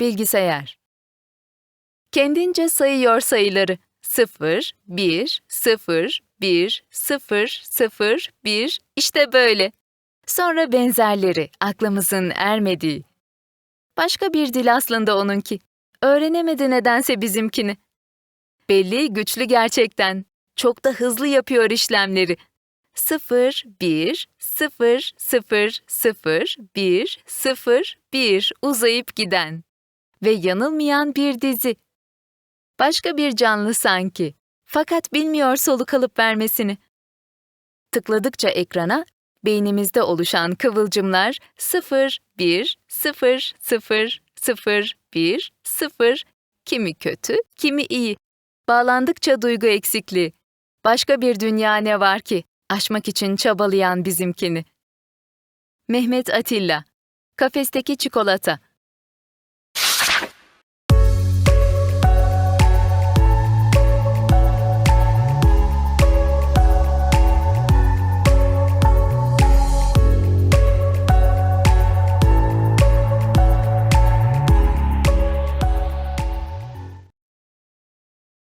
Bilgisayar. Kendince sayıyor sayıları. 0, 1, 0, 1, 0, 0, 1, işte böyle. Sonra benzerleri, aklımızın ermediği. Başka bir dil aslında onunki. Öğrenemedi nedense bizimkini. Belli güçlü gerçekten. Çok da hızlı yapıyor işlemleri. 0, 1, 0, 0, 0, 1, 0, 1 uzayıp giden. Ve yanılmayan bir dizi. Başka bir canlı sanki. Fakat bilmiyor soluk alıp vermesini. Tıkladıkça ekrana beynimizde oluşan kıvılcımlar 0, 1, 0, 0, 0, 1, 0, kimi kötü, kimi iyi. Bağlandıkça duygu eksikliği. Başka bir dünya ne var ki aşmak için çabalayan bizimkini. Mehmet Atilla Kafesteki çikolata